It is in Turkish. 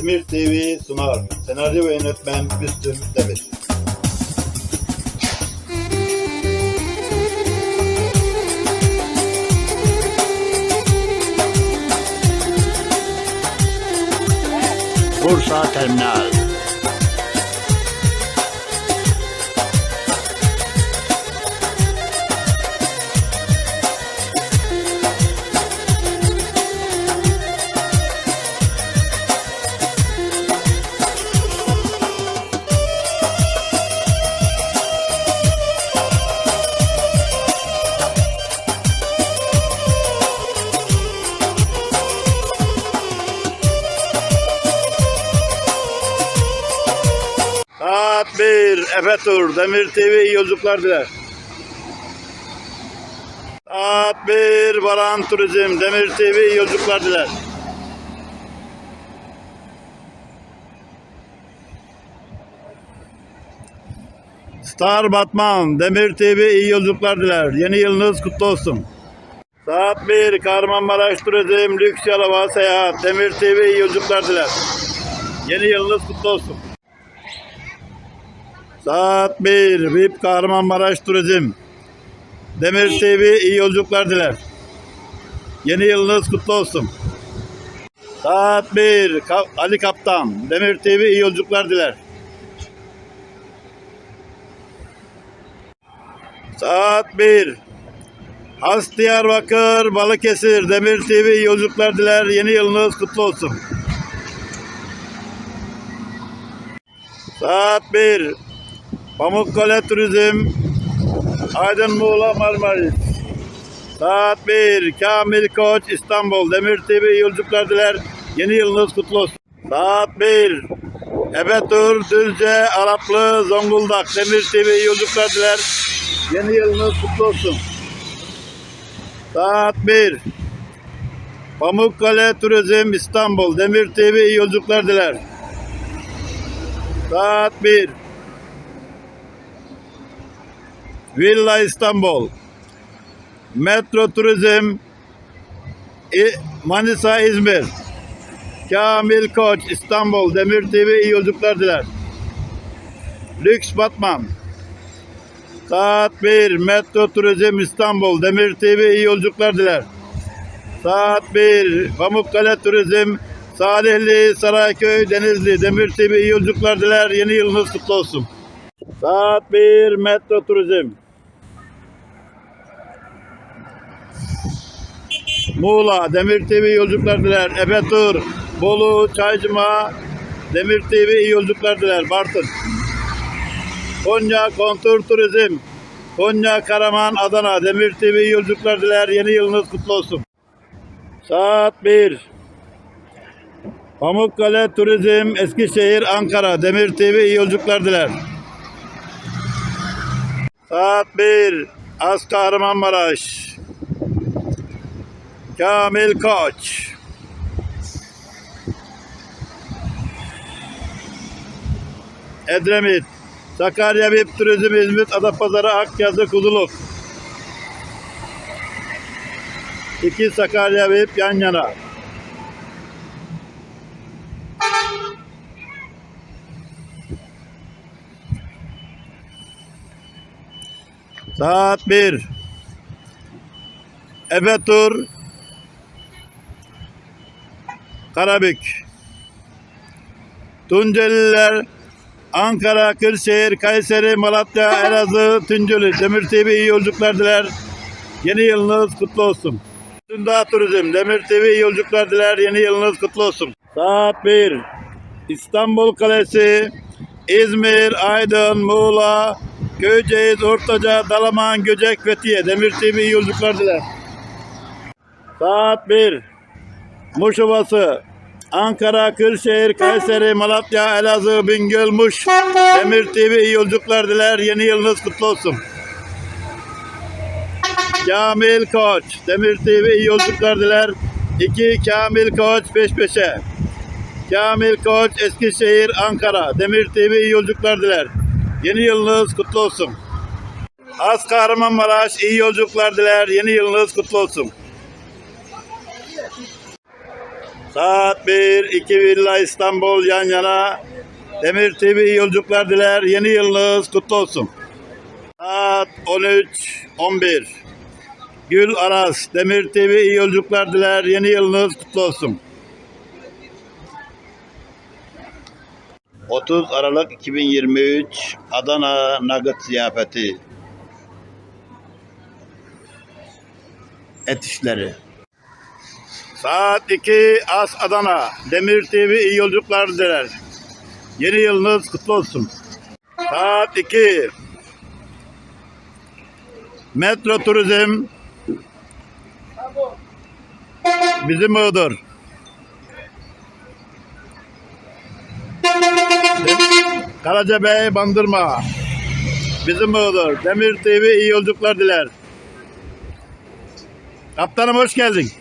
Demir TV sunar. Senaryo ve yönetmen Müslüm Demir. Bursa Terminal 1 Efe Tur Demir TV iyi yolculuklar diler. Saat 1 Baran Turizm Demir TV iyi yolculuklar diler. Star Batman Demir TV iyi yolculuklar diler. Yeni yılınız kutlu olsun. Saat 1 Kahramanmaraş Turizm Lüks Yalova Seyahat Demir TV iyi yolculuklar diler. Yeni yılınız kutlu olsun. Saat 1 VIP Kahramanmaraş Turizm Demir TV iyi yolculuklar diler. Yeni yılınız kutlu olsun. Saat 1 Ka- Ali Kaptan Demir TV iyi yolculuklar diler. Saat 1 Has Diyarbakır Balıkesir Demir TV iyi yolculuklar diler. Yeni yılınız kutlu olsun. Saat 1 Pamukkale Turizm Aydın Muğla Marmaris Saat 1 Kamil Koç İstanbul Demir TV yolculuklar diler. Yeni yılınız kutlu olsun. Saat 1 Ebe Tur Düzce Araplı Zonguldak Demir TV yolculuklar diler. Yeni yılınız kutlu olsun. Saat 1 Pamukkale Turizm İstanbul Demir TV yolculuklar diler. Saat 1 Villa İstanbul Metro Turizm Manisa İzmir Kamil Koç İstanbul Demir TV iyi yolculuklar diler. Lüks Batman Saat 1 Metro Turizm İstanbul Demir TV iyi yolculuklar diler. Saat 1 Pamukkale Turizm Salihli Sarayköy Denizli Demir TV iyi yolculuklar diler. Yeni yılınız kutlu olsun. Saat 1 Metro Turizm. Muğla Demir TV yolculuklar diler. Efe Bolu, Çaycıma, Demir TV iyi yolculuklar diler. Bartın. Konya Kontur Turizm. Konya Karaman Adana Demir TV iyi yolculuklar diler. Yeni yılınız kutlu olsun. Saat 1. Pamukkale Turizm Eskişehir Ankara Demir TV iyi yolculuklar diler. Saat 1 Az Kahramanmaraş Kamil Koç Edremit Sakarya VIP Turizm İzmit Adapazarı Akyazı Kuzuluk İki Sakarya VIP yan yana. Saat 1. Efe Tur Karabük Tunceliler Ankara, Kırşehir, Kayseri, Malatya, Elazığ, Tunceli, Demir TV iyi yolculuklar diler. Yeni yılınız kutlu olsun. Tunda Turizm, Demir TV iyi yolculuklar diler. Yeni yılınız kutlu olsun. Saat 1. İstanbul Kalesi, İzmir, Aydın, Muğla, Köyceğiz, Ortaca, Dalaman, Göcek, Fethiye, Demir TV iyi yolculuklar diler. Saat 1. Muş Ovası, Ankara, Kırşehir, Kayseri, Malatya, Elazığ, Bingöl, Muş, Demir TV iyi yolculuklar diler. Yeni yılınız kutlu olsun. Kamil Koç, Demir TV iyi yolculuklar diler. 2 Kamil Koç peş peşe. Kamil Koç, Eskişehir, Ankara, Demir TV iyi yolculuklar diler. Yeni yılınız kutlu olsun. Az Kahramanmaraş iyi yolculuklar diler. Yeni yılınız kutlu olsun. Saat 1, 2 Villa İstanbul yan yana. Demir TV yolculuklar diler. Yeni yılınız kutlu olsun. Saat 13, 11. Gül Aras, Demir TV iyi yolculuklar diler. Yeni yılınız kutlu olsun. 30 Aralık 2023 Adana Nugget ziyafeti. Et işleri. Saat 2 As Adana. Demir TV iyi yolculuklar diler. Yeni yılınız kutlu olsun. Saat 2 Metro Turizm Bizim Iğdır. Karacabey Bandırma Bizim Iğdır. Demir TV iyi yolculuklar diler. Kaptanım hoş geldin.